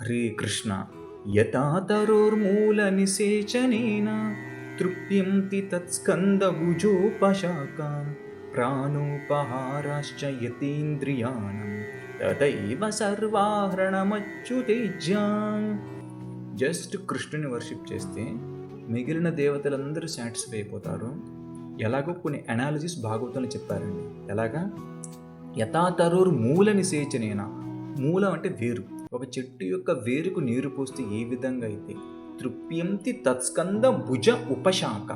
హరే కృష్ణ. యథాతరోర్మూలనిసేచనేన తృప్యంతి తత్స్కందభుజోపశాకాం ప్రాణోపహారాశ్చ యతీంద్రియాణం తదైవ సర్వాహరణమచ్యుతేజ్యాం. జస్ట్ కృష్ణుని వర్షిప్ చేస్తే మిగిలిన దేవతలందరూ సాటిస్ఫై అయిపోతారు. ఎలాగో కొన్ని అనాలజీస్ భాగవతంలో చెప్పారండి. ఎలాగా? యథాతరోర్ మూల నిసేచనేన మూలం అంటే వేరు. ఒక చెట్టు యొక్క వేరుకు నీరు పోస్తే ఏ విధంగా అయితే? తృప్యంతి తత్స్కంద భుజ ఉపశాఖ.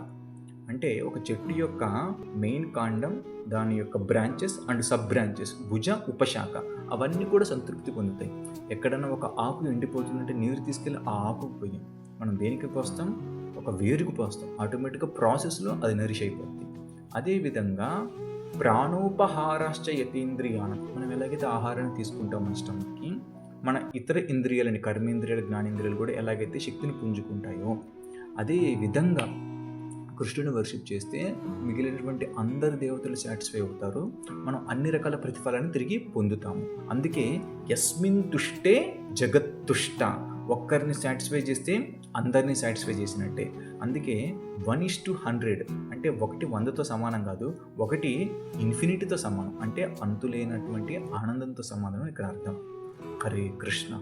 అంటే ఒక చెట్టు యొక్క మెయిన్ కాండం దాని యొక్క బ్రాంచెస్ అండ్ సబ్ బ్రాంచెస్ భుజ ఉపశాఖ. అవన్నీ కూడా సంతృప్తి పొందుతాయి. ఎక్కడన్నా ఒక ఆకు ఎండిపోతుందంటే నీరు తీసుకెళ్ళి ఆ ఆకుకు పోయాం మనం దేనికి పోస్తాం? ఒక వేరుకు పోస్తాం. ఆటోమేటిక్గా ప్రాసెస్లో అది నరిష్ అయిపోతుంది అదేవిధంగా ప్రాణోపహారాశ్చ యతీంద్రియానం మనం ఎలాగైతే ఆహారాన్ని తీసుకుంటాం మన స్టమక్కి మన ఇతర ఇంద్రియాలని కర్మేంద్రియాలు జ్ఞానేంద్రియాలు కూడా ఎలాగైతే శక్తిని పుంజుకుంటాయో అదే విధంగా కృష్ణుని వర్షిప్ చేస్తే మిగిలినటువంటి అందరి దేవతలు సాటిస్ఫై అవుతారు. మనం అన్ని రకాల ప్రతిఫలాన్ని తిరిగి పొందుతాము. అందుకే యస్మిన్ తుష్టే జగత్తుష్ట ఒక్కరిని సాటిస్ఫై చేస్తే అందరినీ సాటిస్ఫై చేసినట్టే. అందుకే వన్ ఇస్ టు హండ్రెడ్ అంటే ఒకటి వందతో సమానం కాదు ఒకటి ఇన్ఫినిటీతో సమానం. అంటే అంతులేనటువంటి ఆనందంతో సమానం ఇక్కడ అర్థం. హరే కృష్ణ